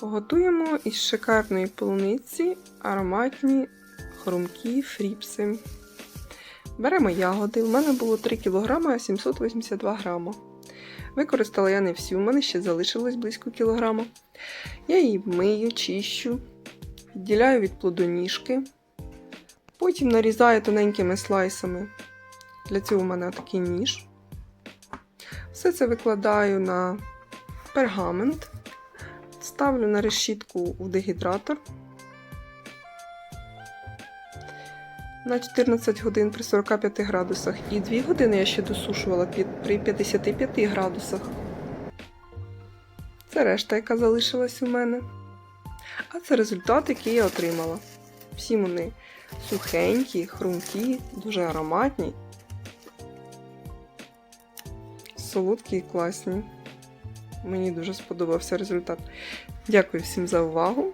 Готуємо із шикарної полуниці ароматні хрумкі фріпси. Беремо ягоди. У мене було 3 кг 782 грама. Використала я не всю, у мене ще залишилось близько кілограма. Я її мию, чищу, відділяю від плодоніжки. Потім нарізаю тоненькими слайсами. Для цього у мене такий ніж. Все це викладаю на пергамент, ставлю на решітку в дегідратор на 14 годин при 45 градусах і 2 години я ще досушувала при 55 градусах. Це решта, яка залишилась у мене. А це результат, який я отримала. Всі вони сухенькі, хрумкі, дуже ароматні, солодкі і класні. Мені дуже сподобався результат. Дякую всім за увагу.